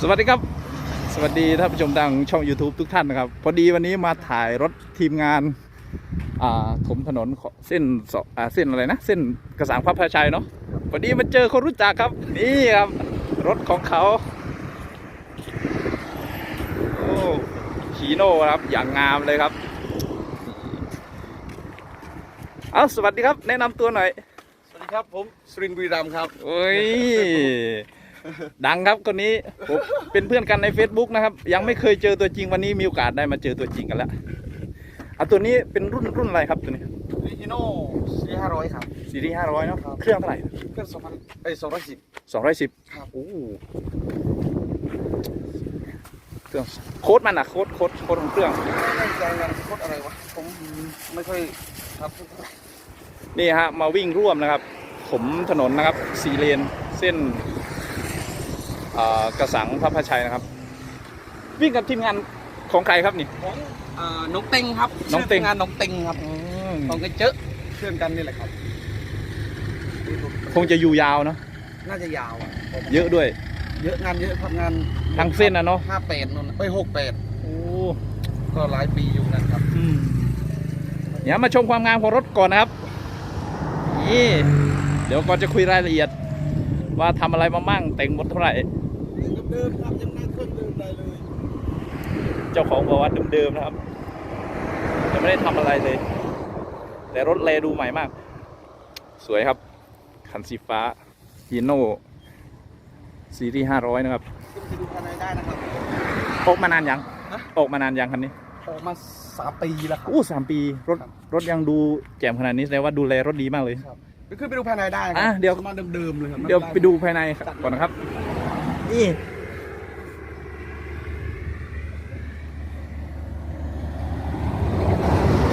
สวัสดีครับ สวัสดีท่านผู้ชมทางช่อง YouTube ทุกท่านนะครับ พอดีวันนี้มาถ่ายรถทีมงานอ่าถมถนนขอเส้นสอ่าเส้นอะไรนะ เส้นกระสังพระพระชัยเนาะพอดีมาเจอคนรู้จักครับ นี่ครับ รถของเขาโอ้ชีโน่ครับอย่างงามเลยครับเอาสวัสดีครับ แนะนำตัวหน่อย สวัสดีครับผมสุรินทร์บุรีรัมย์ครับโอ้ย ดังครับคนนี้ผมเป็นเพื่อนกันใน Facebook นะครับ ยังไม่เคยเจอตัวจริงวันนี้มีโอกาสได้มาเจอตัวจริงกันแล้วเอาตัวนี้เป็นรุ่นรุ่นอะไรครับตัวนี้ลิฮิโน่ซีห้าร้อยครับ ซีรีส์ห้าร้อยเนาะครับ เครื่องเท่าไหร่เครื่องสองพันเอ้ยสองร้อยสิบ สองร้อยสิบครับ โอ้เครื่องโค้ดมันอะโค้ดโค้ดโค้ดของเครื่อง ไม่แน่ใจงานโคตรอะไรวะ ผมไม่ค่อยครับนี่ฮะมาวิ่งร่วมนะครับ ผมถนนนะครับสี่เลน เส้นเอ่อ กระสังพระพระชัยนะครับ วิ่งกับทีมงานของใครครับนี่ ของอ่าน้องเต็งครับน้องเต็ง ชื่งานน้องเต็งครับของกระเจอะเพื่อนกันนี่แหละครับ คงจะอยู่ยาวเนาะน่าจะยาวอะผมเยอะด้วย เยอะงานเยอะครับงานทั้งเส้นนะเนาะห้าแปดนนเอ้ยหกแปดโอ้ก็หลายปีอยู่นั่นครับเดี๋ยวมาชมความงามของรถก่อนนะครับนี่เดี๋ยวก่อนจะคุยรายละเอียด ว่าทำอะไรมามั่งแต่งหมดเท่าไหร่ เดิมครับยังนั่งเครื่องเดิมได้เลย เจ้าของบอกว่าเดิมๆนะครับยังไม่ได้ทำอะไรเลย แต่รถแลดูใหม่มาก สวยครับคันสีฟ้าฮีโน่ซีรีส์ห้าร้อยนะครับขึ้นไปดูภายในได้นะครับออกมานานยังฮะออกมานานยังคันนี้ออกมาสามปีแล้วครับอู้สามปีรถครับรถยังดูแจ่มขนาดนี้แสดงว่าดูแลรถดีมากเลยครับไปขึ้นไปดูภายในได้ครัอะเดี๋ยวมาเดิมๆเลยครับเดี๋ยวไปดูภายในก่อนนะครับนี่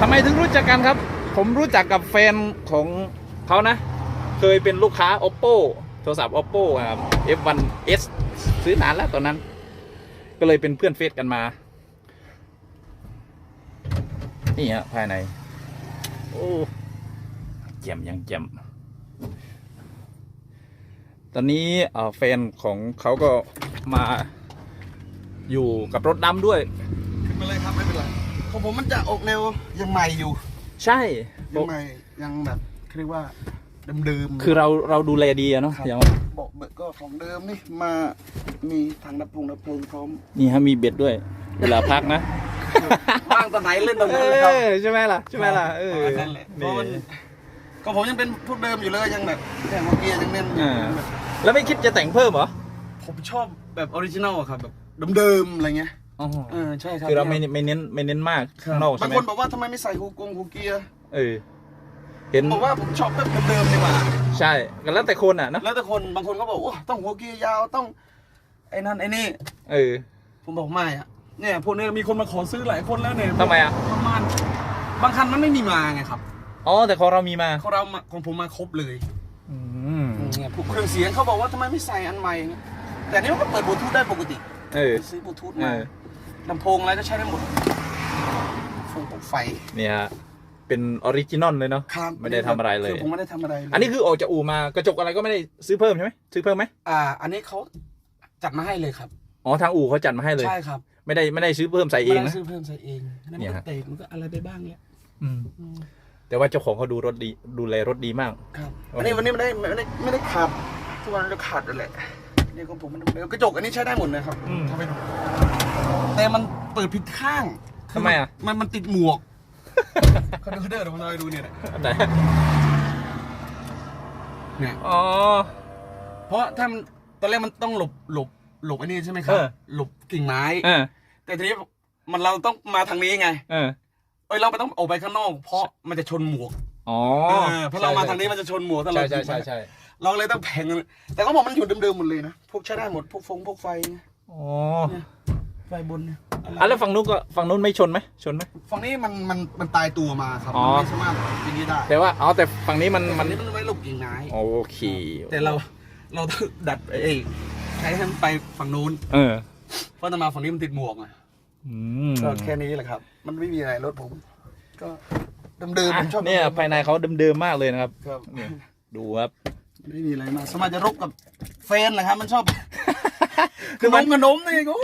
ำไมถึงรู้จักกันครับ ผมรู้จักกับแฟนของเขานะ เคยเป็นลูกค้า oppo โทรศัพท์ oppo ครับ f1s ซื้อนานแล้วตอนนั้น ก็เลยเป็นเพื่อนเฟซกันมา นี่ฮะภายใน โอ้แจ่มยังแจ่มตอนนี้แฟนของเขาก็มาอยู่กับรถดำด้วย ขึ้นมาเลยครับ ไม่เป็นไร ของผมมันจะออกแนวยังใหม่อยู่ใช่ยังใหม่ยังแบบเขาเรียกว่าเดิมๆ คือเราเราดูแลดีอะเนาะครับ อย่างเบอกเบิกก็ของเดิมนี่มามีถังดับเพลิงดับเพลิงพร้อมนี่ฮะมีเบ็ดด้วย เวลาพักนะว่างตอนไหนเล่นตอนเอนั้นเลยครับอใช่ไหมล่ะใช่ไหมล่ะเออนั่นแหละเพนี่ราะมันก็ผมยังเป็นพวกเดิมอยู่เลยยังแบบแค่เมื่อกี้ยังเน้นอยู่อ่า ยังแบบแล้วไม่คิดจะแต่งเพิ่มเหรอผมชอบแบบออริจินอลอะครับแบบเดิมๆอะไรเงี้ย อ๋อเออใช่ครับคือเราไม่ไม่เน้นไม่เน้นมากข้างนอกบาใช่งไหมคนบอกว่าทำไมไม่ใส่ฮูกงฮูเกียร์เออเห็นบอกว่าผมชอบแบบเดิมๆดีกว่า ใช่กันแล้วแต่คนอะเนอะแล้วแต่คนบางคนก็บอกว่าต้องหัวเกียร์ยาวต้อง ไอ้นั่นไอ้นี่ เออผมบอกไม่อะเนี่ยพวกนี้มีคนมาขอซื้อหลายคนแล้วเนี่ยทำไมอะประมาณบางคันมันไม่มีมาไงครับอ๋อแต่ของเรามีมาของเรามาของผมมาครบเลยอืมเนี่ยพวกเครื่องเสียงเขาบอกว่าทำไมไม่ใส่อันใหม่เนี่ยแต่นี่มันก็เปิดบลูทูธได้ปกติเออซื้อบลูทูธเอมาอ ลำโพงอะไรก็ใช้ได้หมดฟงปลั๊กไฟเนี่ยฮะเป็นออริจินอลเลยเนาะครับไม่ได้ทำอะไรเลย คือผมไม่ได้ทำอะไรเลยอันนี้คือออกจากอู่มากระจกอะไรก็ไม่ได้ซื้อเพิ่มใช่ไหมซื้อเพิ่มไหมอ่า อันนี้เขาจัดมาให้เลยครับ อ๋อทางอู่เขาจัดมาให้เลย ใช่ครับไม่ได้ไม่ได้ซื้อเพิ่มใส่เองไม่ได้นะซื้อเพิ่มใส่เองนั่นเนี่มันยก็ฮะ เตะมันก็อะไรไปบ้างเนี่ยอืมอืมแต่ว่าเจ้าของเขาดูรถดีดูแลรถดีมาก ครับโอเค อันนี้วันนี้ไม่ได้ไม่ได้ไม่ได้ขาดทุกวันเราขาดนั่นแหละนี่ของผมมันเดิมกระจกอันนี้ใช้ได้หมดนะครับอืมทำไปดู แต่มันเปิดผิดข้างทำไมอะ มันมันติดหมวกเขาดูเด้อเดี๋ยวผมจะไปดูเนี่ยนะอันไหนเนี่ยอ๋อ เพราะถ้ามันตอนแรกมันต้องหลบหลบหลบไอ้นี่ใช่ไหมครัเอบอ หลบกิ่งไม้ เออแต่ทีนี้มันเราต้องมาทางนี้ไง เออเอ้ยเราไม่ต้องออกไปข้างนอก เพราะมันจะชนหมวกอ๋อเออเพราะเรามาทางนี้มันจะชนหมวกถ้าเราใช่ใช่ใช่ใช่เราเลยต้องแผงแต่เขาบอกมันอยู่เดิมๆหมดเลยนะพวกใช้ได้หมดพวกฟงพวกไฟอ๋อ ไฟบนเนี่ยอะไรอะแล้วฝั่งนู้นก็ฝั่งนู้นไม่ชนไหมชนไหม ฝั่งนี้มันมันมันตายตัวมาครับอ๋อ มันไม่สามารถอย่างนี้ได้แต่ว่าอ๋อแต่ฝั่งนี้มันแต่มัฝั่นงนี้มันไว้หลบกิ่งไม้โอเคแต่เราเราต้องดัดเอ้ยใช้ให้มันไปฝั่งนู้นเออเพราะถ้ามาฝั่งนี้มันติดหมวกไงอืมก็แค่นี้แหละครับ มันไม่มีอะไรรถผม ก็เดิมๆผมชอบเนี่ยภายในเขาเดิมๆมากเลยนะครับ ครับเนี่ยดูครับ ไม่มีอะไรมากสามารถจะรบกับแฟนแหละครับ มันชอบขนมขนมนี่โอ้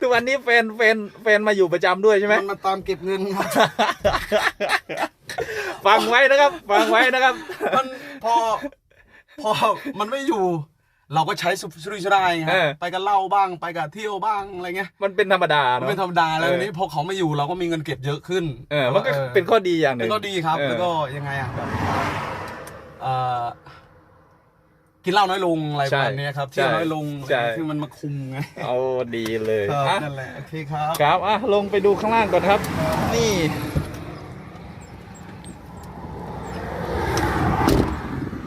ทุกวันนี้แฟนแฟนแฟนมาอยู่ประจำด้วยใช่ไหม มันมาตามเก็บเงินครับ ฟังไว้นะครับ ฟังไว้นะครับ มันพอพอมันไม่อยู่ เราก็ใช้สุรุ่ยสุร่ายไงเออไปกันเหล้าบ้างไปกับเที่ยวบ้างอะไรเงี้ยมันเป็นธรรมดามันเนาะ เป็นธรรมดาแล้วเออ ทีนี้พอเขาไม่อยู่เราก็มีเงินเก็บเยอะขึ้นเออมันก็ออเป็นข้อดีอย่างหนึ่เป็งนก็ดีครับ เออ แล้วก็ยังไงอะแบบเอ่อ กินเหล้าน้อยลงอะไรประมาณเนี้ยครับใช่เที่ยวน้อยลงใช่คือมันมาคุมไงเอาดีเลยครับอะนั่นแหละโอเคครับครับอะลงไปดูข้างล่างก่อนครับ นี่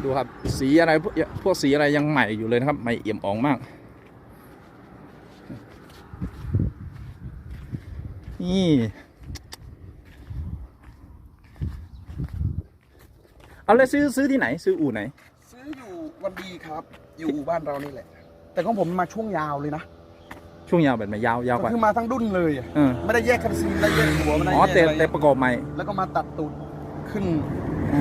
ดูครับสีอะไรพวกพวกสีอะไรยังใหม่อยู่เลยนะครับใหม่เอี่ยมอ่องมาก นี่เอาเลยซื้อซื้อที่ไหน ซื้ออู่ไหนซื้ออยู่ วันดีครับ อยู่บ้านเรานี่แหละ แต่ของผมมาช่วงยาวเลยนะช่วงยาวแบบไหนยาวยาวกก็ว่า คือมาทั้งดุนเลยอะเออ ไม่ได้แยกคันซีไม่ได้แยกหัวไม่ได้อ๋อแยกแต่อะไรแต่ประกอบใหม่ แล้วก็มาตัดตูดขึ้น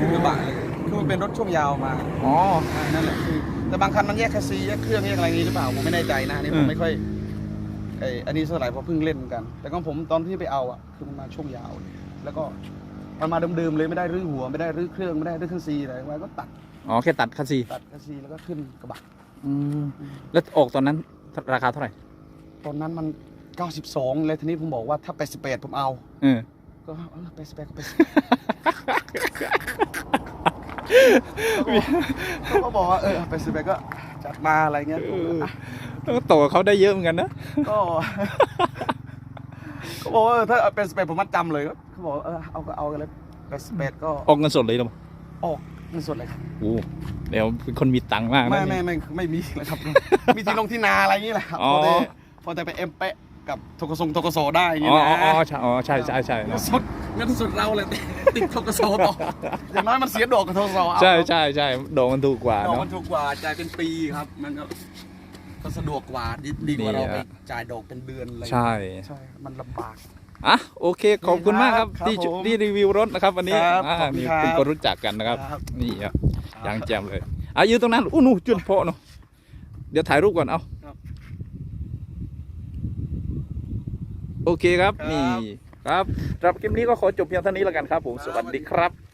ขึ้นกระบะเลยคือมันเป็นรถช่วงยาวมาอ๋อ อ่านั่นแหละคือแต่บางคันมันแยกคัสซีแยกเครื่องแยกอะไรอย่างนี้หรือเปล่าผมไม่แน่ใจนะอันนี่ผอืมม ไม่ค่อยไออันนี้เท่าไหร่เพราะเพิ่งเล่นกัน แต่ของผมตอนที่ไปเอาอะคือมันมาช่วงยาวเลยแล้วก็มันมาเดิมๆเลยไม่ได้รื้อหัวไม่ได้รื้อเครื่องไม่ได้รื้อคันซีอะไรไว้ก็ตัด อ๋อแค่ตัดคัสซีตัดคันซีแล้วก็ขึ้นกระบะอืมแล้วออกตอนนั้นราคาเท่าไหร่ตอนนั้นมัน 92เลยทีนี้ผมบอกว่าถ้า 88 ผมเอา เออ ก็เออ88ก็ไปเขาก็บอกว่าเออ88ก็จัดมาอะไรเงี้ยผมก็อะก็โตกับเขาได้เยอะเหมือนกันนะก็เขาบอกว่าเออถ้าเป็นสเปดผมมัดจำเลยก็เขาบอกว่าเออเอาก็เอากันเลยเป็นสเปดก็ออกเงินสดเลยเหรอออก เงินสดเลยครับโอ้เดี๋ยวเป็นคนมีตังค์มากนะไม่นี่ไม่ไม่ไม่มีเลยครับ มีที่ลงที่นาอะไรอย่างนี้แหละครับอ๋อพอแต่พอแต่ไปเอ็มเปะกับทกศทกศได้อย่างอ๋นี้อนะอ๋ออ๋อใช่อ๋อใช่ใช่ใช่เงินสดเงินสดเราเลยติดทกศต่ออย่างน้อยมันเสียดอกกับทกศเอาใช่ใช่ใช่ดอกมันถูกกว่าดอกเนาะมันถูกกว่าจ่ายเป็นปีครับมันก็ก็สะดวกกว่าดีดีกว่าเรานี่ไปอะจ่ายดอกเป็นเดือนอะไรใช่ใช่มันลำบาก อะโอเคขอบคุณมากครับครับที่ผมที่รีวิวรถนะครับ วันนี้ครับอ่าขอบคุณนี่ครับเป็นคนรู้จักกันนะครับ ครับ นี่ครับอย่างแจ่มเลยอะยืนตรงนั้นอู้หนูจุดเพาะเนาะเดี๋ยวถ่ายรูปก่อนเอาครับโอเคครับครับ นี่ครับสำหรับคลิปนี้ก็ขอจบเพียงเท่านี้แล้วกันครับ ผมสวัสดีครับ